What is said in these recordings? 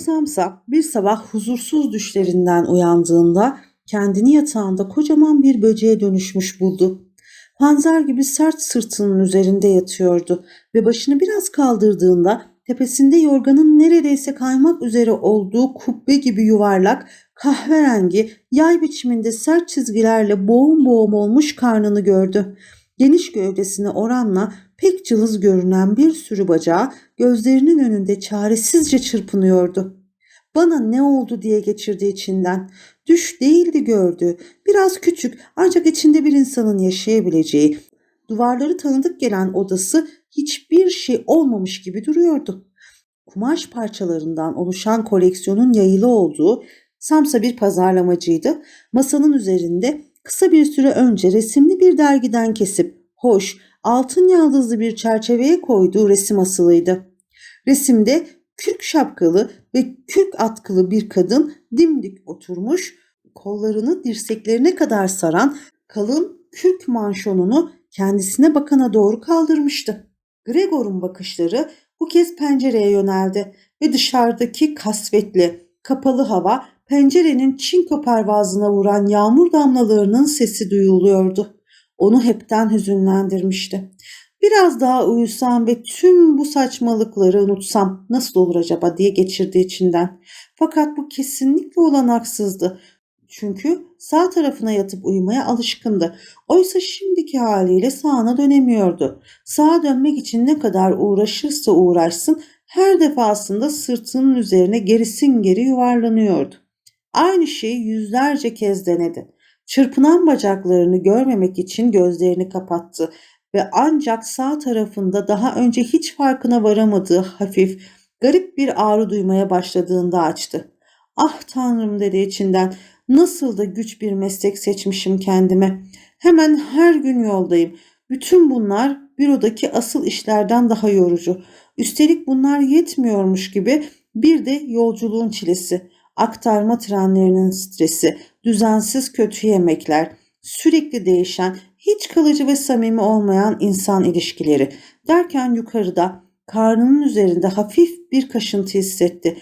Samsa bir sabah huzursuz düşlerinden uyandığında kendini yatağında kocaman bir böceğe dönüşmüş buldu. Panzer gibi sert sırtının üzerinde yatıyordu ve başını biraz kaldırdığında tepesinde yorganın neredeyse kaymak üzere olduğu kubbe gibi yuvarlak, kahverengi, yay biçiminde sert çizgilerle boğum boğum olmuş karnını gördü. Geniş gövdesine oranla pek cılız görünen bir sürü bacağı gözlerinin önünde çaresizce çırpınıyordu. Bana ne oldu diye geçirdi içinden. Düş değildi gördü. Biraz küçük ancak içinde bir insanın yaşayabileceği, duvarları tanıdık gelen odası hiçbir şey olmamış gibi duruyordu. Kumaş parçalarından oluşan koleksiyonun yayılı olduğu Samsa bir pazarlamacıydı. Masanın üzerinde kısa bir süre önce resimli bir dergiden kesip hoş, altın yaldızlı bir çerçeveye koyduğu resim asılıydı. Resimde kürk şapkalı ve kürk atkılı bir kadın dimdik oturmuş, kollarını dirseklerine kadar saran kalın kürk manşonunu kendisine bakana doğru kaldırmıştı. Gregor'un bakışları bu kez pencereye yöneldi ve dışarıdaki kasvetli, kapalı hava pencerenin çinko pervazına vuran yağmur damlalarının sesi duyuluyordu. Onu hepten hüzünlendirmişti. Biraz daha uyusam ve tüm bu saçmalıkları unutsam nasıl olur acaba diye geçirdi içinden. Fakat bu kesinlikle olanaksızdı. Çünkü sağ tarafına yatıp uyumaya alışkındı. Oysa şimdiki haliyle sağına dönemiyordu. Sağa dönmek için ne kadar uğraşırsa uğraşsın her defasında sırtının üzerine gerisin geri yuvarlanıyordu. Aynı şeyi yüzlerce kez denedi. Çırpınan bacaklarını görmemek için gözlerini kapattı ve ancak sağ tarafında daha önce hiç farkına varamadığı hafif, garip bir ağrı duymaya başladığında açtı. Ah tanrım dedi içinden. Nasıl da güç bir meslek seçmişim kendime. Hemen her gün yoldayım. Bütün bunlar bürodaki asıl işlerden daha yorucu. Üstelik bunlar yetmiyormuş gibi bir de yolculuğun çilesi, aktarma trenlerinin stresi, düzensiz kötü yemekler, sürekli değişen, hiç kalıcı ve samimi olmayan insan ilişkileri derken yukarıda karnının üzerinde hafif bir kaşıntı hissetti.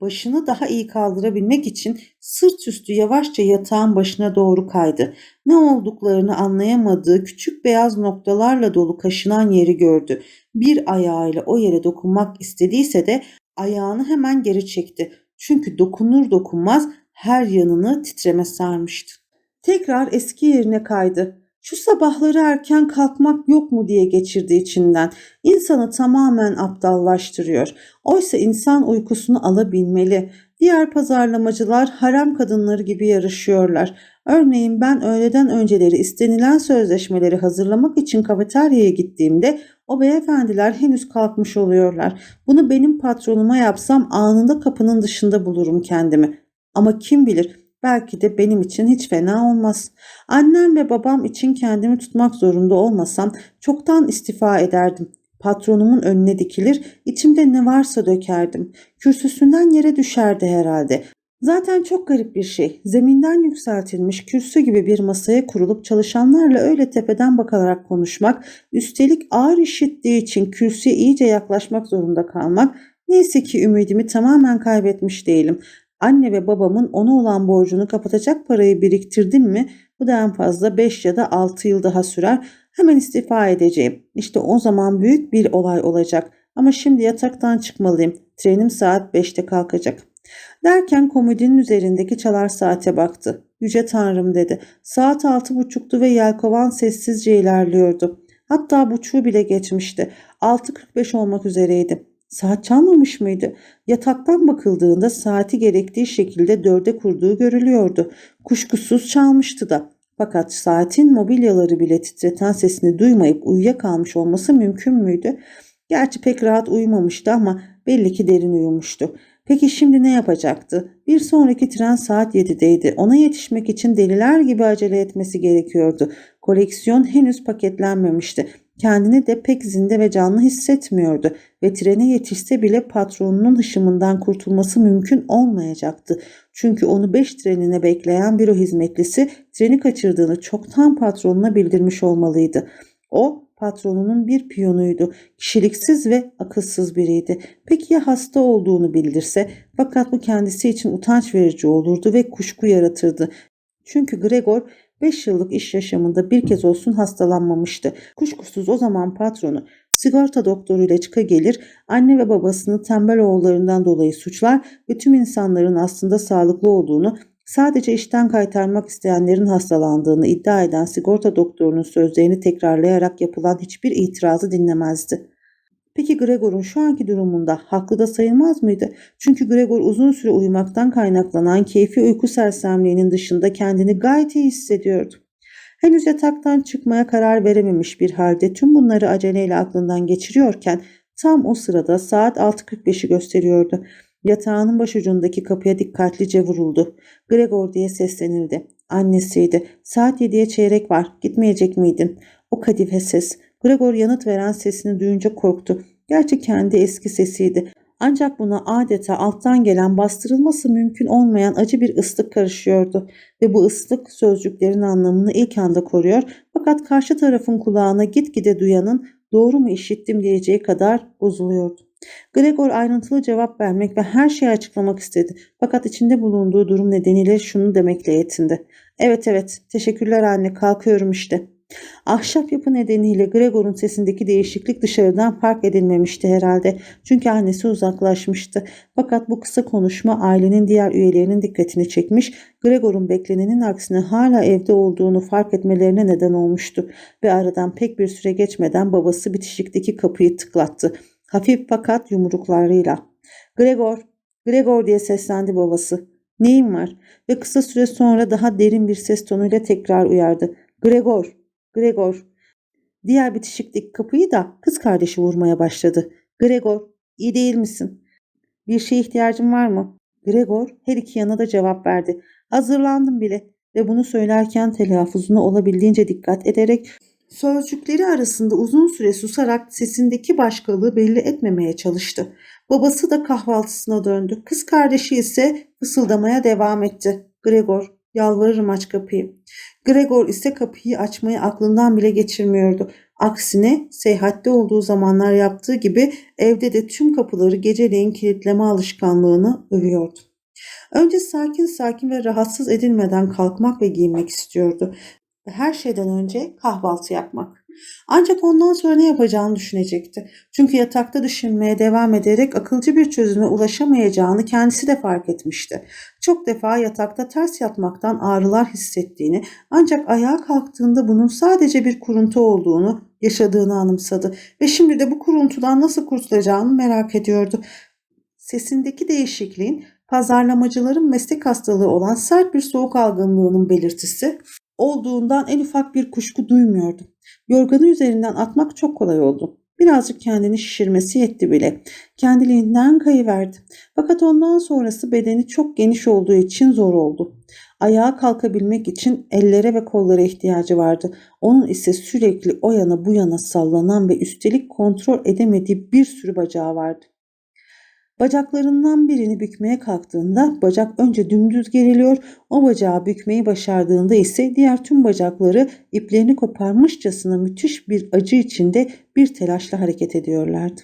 Başını daha iyi kaldırabilmek için sırt üstü yavaşça yatağın başına doğru kaydı. Ne olduklarını anlayamadığı küçük beyaz noktalarla dolu kaşınan yeri gördü. Bir ayağıyla o yere dokunmak istediyse de ayağını hemen geri çekti. Çünkü dokunur dokunmaz her yanını titreme sarmıştı. Tekrar eski yerine kaydı. Şu sabahları erken kalkmak yok mu diye geçirdi içinden. İnsanı tamamen aptallaştırıyor. Oysa insan uykusunu alabilmeli. Diğer pazarlamacılar harem kadınları gibi yarışıyorlar. Örneğin ben öğleden önceleri istenilen sözleşmeleri hazırlamak için kafeteryaya gittiğimde o beyefendiler henüz kalkmış oluyorlar. Bunu benim patronuma yapsam anında kapının dışında bulurum kendimi. Ama kim bilir belki de benim için hiç fena olmaz. Annem ve babam için kendimi tutmak zorunda olmasam çoktan istifa ederdim. Patronumun önüne dikilir, içimde ne varsa dökerdim. Kürsüsünden yere düşerdi herhalde. Zaten çok garip bir şey. Zeminden yükseltilmiş kürsü gibi bir masaya kurulup çalışanlarla öyle tepeden bakarak konuşmak, üstelik ağır işittiği için kürsüye iyice yaklaşmak zorunda kalmak, neyse ki ümidimi tamamen kaybetmiş değilim. Anne ve babamın ona olan borcunu kapatacak parayı biriktirdim mi bu da en fazla 5 ya da 6 yıl daha sürer. Hemen istifa edeceğim. İşte o zaman büyük bir olay olacak. Ama şimdi yataktan çıkmalıyım. Trenim saat 5'te kalkacak. Derken komodinin üzerindeki çalar saate baktı. Yüce Tanrım dedi. Saat altı buçuktu ve yelkovan sessizce ilerliyordu. Hatta buçuğu bile geçmişti. 6.45 olmak üzereydi. Saat çalmamış mıydı? Yataktan bakıldığında saati gerektiği şekilde dörde kurduğu görülüyordu. Kuşkusuz çalmıştı da. Fakat saatin mobilyaları bile titreten sesini duymayıp uyuyakalmış olması mümkün müydü? Gerçi pek rahat uyumamıştı ama belli ki derin uyumuştu. Peki şimdi ne yapacaktı? Bir sonraki tren saat 7'deydi. Ona yetişmek için deliler gibi acele etmesi gerekiyordu. Koleksiyon henüz paketlenmemişti. Kendini de pek zinde ve canlı hissetmiyordu ve trene yetişse bile patronunun hışımından kurtulması mümkün olmayacaktı. Çünkü onu 5 trenine bekleyen büro hizmetlisi treni kaçırdığını çoktan patronuna bildirmiş olmalıydı. O patronunun bir piyonuydu. Kişiliksiz ve akılsız biriydi. Peki ya hasta olduğunu bildirse? Fakat bu kendisi için utanç verici olurdu ve kuşku yaratırdı. Çünkü Gregor 5 yıllık iş yaşamında bir kez olsun hastalanmamıştı. Kuşkusuz o zaman patronu sigorta doktoruyla çıka gelir, anne ve babasını tembel oğullarından dolayı suçlar ve tüm insanların aslında sağlıklı olduğunu, sadece işten kaytarmak isteyenlerin hastalandığını iddia eden sigorta doktorunun sözlerini tekrarlayarak yapılan hiçbir itirazı dinlemezdi. Peki Gregor'un şu anki durumunda haklı da sayılmaz mıydı? Çünkü Gregor uzun süre uyumaktan kaynaklanan keyfi uyku sersemliğinin dışında kendini gayet iyi hissediyordu. Henüz yataktan çıkmaya karar verememiş bir halde tüm bunları aceleyle aklından geçiriyorken tam o sırada saat 6.45'i gösteriyordu. Yatağının başucundaki kapıya dikkatlice vuruldu. Gregor diye seslenildi. Annesiydi. Saat 7'ye çeyrek var. Gitmeyecek miydin? O kadife ses. Gregor yanıt veren sesini duyunca korktu. Gerçi kendi eski sesiydi. Ancak buna adeta alttan gelen bastırılması mümkün olmayan acı bir ıslık karışıyordu ve bu ıslık sözcüklerin anlamını ilk anda koruyor fakat karşı tarafın kulağına gitgide duyanın doğru mu işittim diyeceği kadar bozuluyordu. Gregor ayrıntılı cevap vermek ve her şeyi açıklamak istedi. Fakat içinde bulunduğu durum nedeniyle şunu demekle yetindi. Evet evet teşekkürler anne kalkıyorum işte. Ahşap yapı nedeniyle Gregor'un sesindeki değişiklik dışarıdan fark edilmemişti herhalde. Çünkü annesi uzaklaşmıştı. Fakat bu kısa konuşma ailenin diğer üyelerinin dikkatini çekmiş, Gregor'un beklenenin aksine hala evde olduğunu fark etmelerine neden olmuştu. Ve aradan pek bir süre geçmeden babası bitişikteki kapıyı tıklattı. Hafif fakat yumruklarıyla. Gregor, Gregor diye seslendi babası. Neyin var? Ve kısa süre sonra daha derin bir ses tonuyla tekrar uyardı. Gregor, Gregor. Diğer bitişikteki kapıyı da kız kardeşi vurmaya başladı. Gregor, iyi değil misin? Bir şeye ihtiyacın var mı? Gregor her iki yana da cevap verdi. Hazırlandım bile ve bunu söylerken telaffuzuna olabildiğince dikkat ederek sözcükleri arasında uzun süre susarak sesindeki başkalığı belli etmemeye çalıştı. Babası da kahvaltısına döndü. Kız kardeşi ise fısıldamaya devam etti. Gregor, yalvarırım aç kapıyı. Gregor ise kapıyı açmayı aklından bile geçirmiyordu. Aksine seyahatte olduğu zamanlar yaptığı gibi evde de tüm kapıları geceleyin kilitleme alışkanlığını övüyordu. Önce sakin sakin ve rahatsız edilmeden kalkmak ve giyinmek istiyordu. Her şeyden önce kahvaltı yapmak. Ancak ondan sonra ne yapacağını düşünecekti. Çünkü yatakta düşünmeye devam ederek akılcı bir çözüme ulaşamayacağını kendisi de fark etmişti. Çok defa yatakta ters yatmaktan ağrılar hissettiğini ancak ayağa kalktığında bunun sadece bir kuruntu olduğunu yaşadığını anımsadı ve şimdi de bu kuruntudan nasıl kurtulacağını merak ediyordu. Sesindeki değişikliğin pazarlamacıların meslek hastalığı olan sert bir soğuk algınlığının belirtisi olduğundan en ufak bir kuşku duymuyordu. Yorganı üzerinden atmak çok kolay oldu. Birazcık kendini şişirmesi yetti bile. Kendiliğinden kayıverdi. Fakat ondan sonrası bedeni çok geniş olduğu için zor oldu. Ayağa kalkabilmek için ellere ve kollara ihtiyacı vardı. Onun ise sürekli o yana bu yana sallanan ve üstelik kontrol edemediği bir sürü bacağı vardı. Bacaklarından birini bükmeye kalktığında bacak önce dümdüz geriliyor, o bacağı bükmeyi başardığında ise diğer tüm bacakları iplerini koparmışçasına müthiş bir acı içinde bir telaşla hareket ediyorlardı.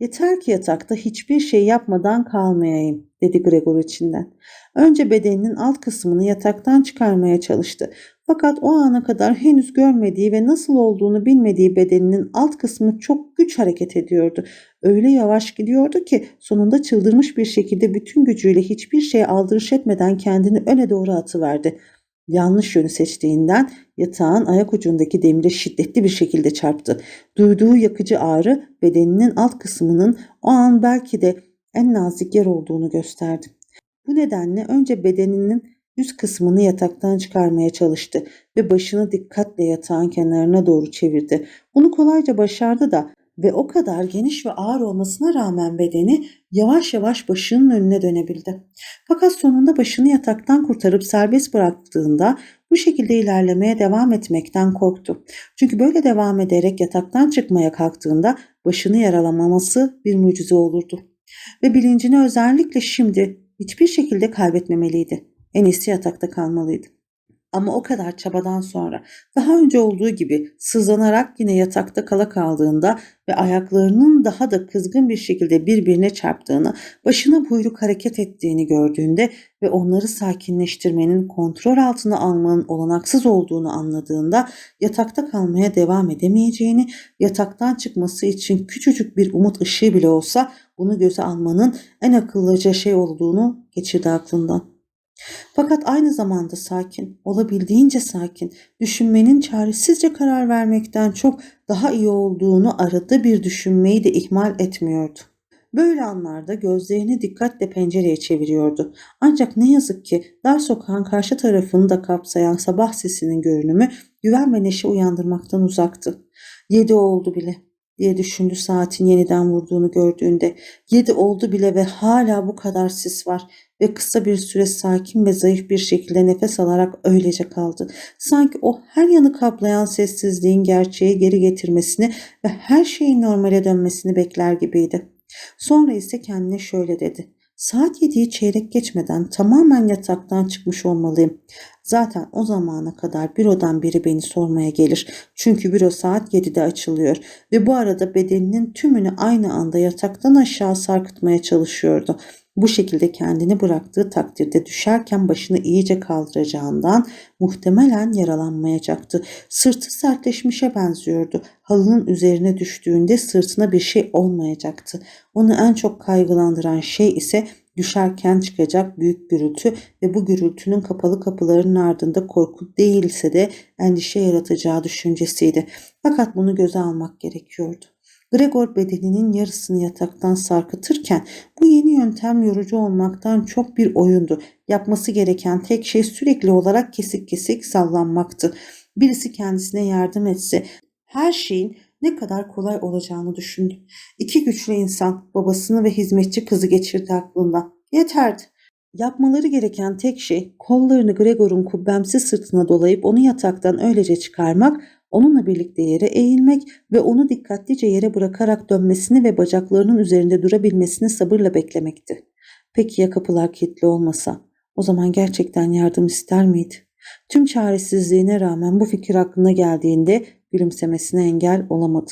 Yeter ki yatakta hiçbir şey yapmadan kalmayayım dedi Gregor içinden. Önce bedeninin alt kısmını yataktan çıkarmaya çalıştı. Fakat o ana kadar henüz görmediği ve nasıl olduğunu bilmediği bedeninin alt kısmı çok güç hareket ediyordu. Öyle yavaş gidiyordu ki sonunda çıldırmış bir şekilde bütün gücüyle hiçbir şeye aldırış etmeden kendini öne doğru atıverdi. Yanlış yönü seçtiğinden yatağın ayak ucundaki demire şiddetli bir şekilde çarptı. Duyduğu yakıcı ağrı bedeninin alt kısmının o an belki de en nazik yer olduğunu gösterdi. Bu nedenle önce bedeninin üst kısmını yataktan çıkarmaya çalıştı ve başını dikkatle yatağın kenarına doğru çevirdi. Bunu kolayca başardı da ve o kadar geniş ve ağır olmasına rağmen bedeni yavaş yavaş başının önüne dönebildi. Fakat sonunda başını yataktan kurtarıp serbest bıraktığında bu şekilde ilerlemeye devam etmekten korktu. Çünkü böyle devam ederek yataktan çıkmaya kalktığında başını yaralamaması bir mucize olurdu. Ve bilincini özellikle şimdi hiçbir şekilde kaybetmemeliydi. En iyisi yatakta kalmalıydı. Ama o kadar çabadan sonra daha önce olduğu gibi sızlanarak yine yatakta kala kaldığında ve ayaklarının daha da kızgın bir şekilde birbirine çarptığını, başına buyruk hareket ettiğini gördüğünde ve onları sakinleştirmenin, kontrol altına almanın olanaksız olduğunu anladığında yatakta kalmaya devam edemeyeceğini, yataktan çıkması için küçücük bir umut ışığı bile olsa bunu göze almanın en akıllıca şey olduğunu geçirdi aklından. Fakat aynı zamanda sakin, olabildiğince sakin, düşünmenin çaresizce karar vermekten çok daha iyi olduğunu aradığı bir düşünmeyi de ihmal etmiyordu. Böyle anlarda gözlerini dikkatle pencereye çeviriyordu. Ancak ne yazık ki dar sokağın karşı tarafını da kapsayan sabah sesinin görünümü güven ve neşe uyandırmaktan uzaktı. Yedi oldu bile diye düşündü saatin yeniden vurduğunu gördüğünde. Yedi oldu bile ve hala bu kadar sis var ve kısa bir süre sakin ve zayıf bir şekilde nefes alarak öylece kaldı. Sanki o her yanı kaplayan sessizliğin gerçeği geri getirmesini ve her şeyin normale dönmesini bekler gibiydi. Sonra ise kendine şöyle dedi. Saat yediği çeyrek geçmeden tamamen yataktan çıkmış olmalıyım. Zaten o zamana kadar bürodan biri beni sormaya gelir. Çünkü büro saat 7'de açılıyor ve bu arada bedeninin tümünü aynı anda yataktan aşağı sarkıtmaya çalışıyordu. Bu şekilde kendini bıraktığı takdirde düşerken başını iyice kaldıracağından muhtemelen yaralanmayacaktı. Sırtı sertleşmişe benziyordu. Halının üzerine düştüğünde sırtına bir şey olmayacaktı. Onu en çok kaygılandıran şey ise düşerken çıkacak büyük gürültü ve bu gürültünün kapalı kapıların ardında korku değilse de endişe yaratacağı düşüncesiydi. Fakat bunu göze almak gerekiyordu. Gregor bedeninin yarısını yataktan sarkıtırken bu yeni yöntem yorucu olmaktan çok bir oyundu. Yapması gereken tek şey sürekli olarak kesik kesik sallanmaktı. Birisi kendisine yardım etse her şeyin ne kadar kolay olacağını düşündü. İki güçlü insan babasını ve hizmetçi kızı geçirdi aklından. Yeterdi. Yapmaları gereken tek şey kollarını Gregor'un kubbemsi sırtına dolayıp onu yataktan öylece çıkarmak onunla birlikte yere eğilmek ve onu dikkatlice yere bırakarak dönmesini ve bacaklarının üzerinde durabilmesini sabırla beklemekti. Peki ya kapılar kilitli olmasa? O zaman gerçekten yardım ister miydi? Tüm çaresizliğine rağmen bu fikir aklına geldiğinde gülümsemesine engel olamadı.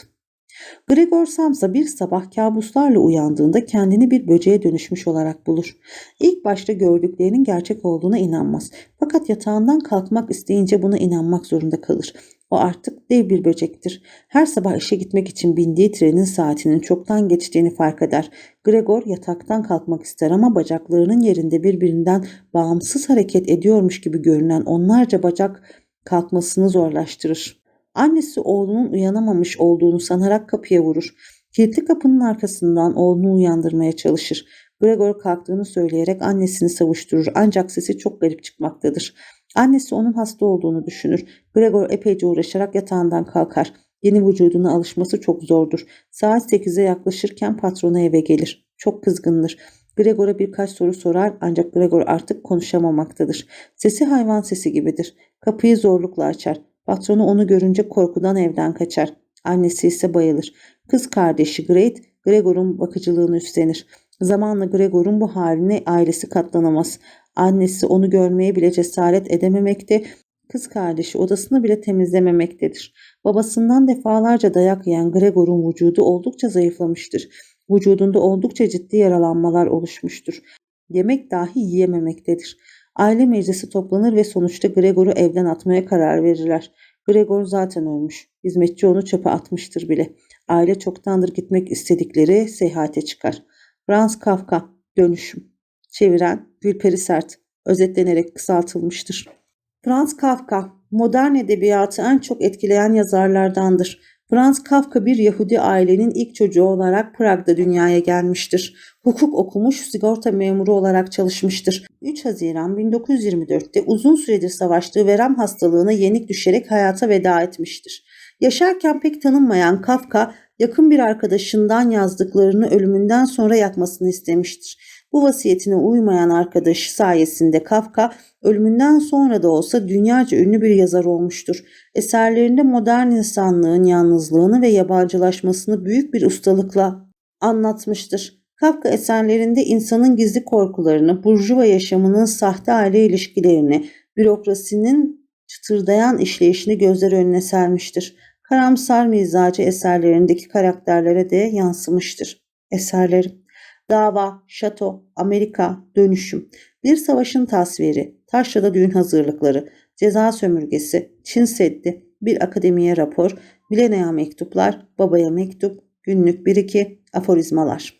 Gregor Samsa bir sabah kabuslarla uyandığında kendini bir böceğe dönüşmüş olarak bulur. İlk başta gördüklerinin gerçek olduğuna inanmaz. Fakat yatağından kalkmak isteyince buna inanmak zorunda kalır. O artık dev bir böcektir. Her sabah işe gitmek için bindiği trenin saatinin çoktan geçtiğini fark eder. Gregor yataktan kalkmak ister ama bacaklarının yerinde birbirinden bağımsız hareket ediyormuş gibi görünen onlarca bacak kalkmasını zorlaştırır. Annesi oğlunun uyanamamış olduğunu sanarak kapıya vurur. Kilitli kapının arkasından oğlunu uyandırmaya çalışır. Gregor kalktığını söyleyerek annesini savuşturur ancak sesi çok garip çıkmaktadır. Annesi onun hasta olduğunu düşünür. Gregor epeyce uğraşarak yatağından kalkar. Yeni vücuduna alışması çok zordur. Saat 8'e yaklaşırken patronu eve gelir. Çok kızgındır. Gregor'a birkaç soru sorar ancak Gregor artık konuşamamaktadır. Sesi hayvan sesi gibidir. Kapıyı zorlukla açar. Patronu onu görünce korkudan evden kaçar. Annesi ise bayılır. Kız kardeşi Great, Gregor'un bakıcılığını üstlenir. Zamanla Gregor'un bu haline ailesi katlanamaz. Annesi onu görmeye bile cesaret edememekte, kız kardeşi odasını bile temizlememektedir. Babasından defalarca dayak yiyen Gregor'un vücudu oldukça zayıflamıştır. Vücudunda oldukça ciddi yaralanmalar oluşmuştur. Yemek dahi yiyememektedir. Aile meclisi toplanır ve sonuçta Gregor'u evden atmaya karar verirler. Gregor zaten ölmüş. Hizmetçi onu çöpe atmıştır bile. Aile çoktandır gitmek istedikleri seyahate çıkar. Franz Kafka, Dönüşüm. Çeviren Gülperi Sert. Özetlenerek kısaltılmıştır. Franz Kafka, modern edebiyatı en çok etkileyen yazarlardandır. Franz Kafka bir Yahudi ailenin ilk çocuğu olarak Prag'da dünyaya gelmiştir. Hukuk okumuş, sigorta memuru olarak çalışmıştır. 3 Haziran 1924'te uzun süredir savaştığı verem hastalığına yenik düşerek hayata veda etmiştir. Yaşarken pek tanınmayan Kafka, yakın bir arkadaşından yazdıklarını ölümünden sonra yakmasını istemiştir. Bu vasiyetine uymayan arkadaşı sayesinde Kafka ölümünden sonra da olsa dünyaca ünlü bir yazar olmuştur. Eserlerinde modern insanlığın yalnızlığını ve yabancılaşmasını büyük bir ustalıkla anlatmıştır. Kafka eserlerinde insanın gizli korkularını, burjuva yaşamının sahte aile ilişkilerini, bürokrasinin sırdayan işleyişini gözler önüne sermiştir. Karamsar mizacı eserlerindeki karakterlere de yansımıştır. Eserleri Dava, Şato, Amerika, Dönüşüm, Bir Savaşın Tasviri, Taşra'da Düğün Hazırlıkları, Ceza Sömürgesi, Çin Seddi, Bir Akademiye Rapor, Milenaya Mektuplar, Babaya Mektup, Günlük 1-2, Aforizmalar.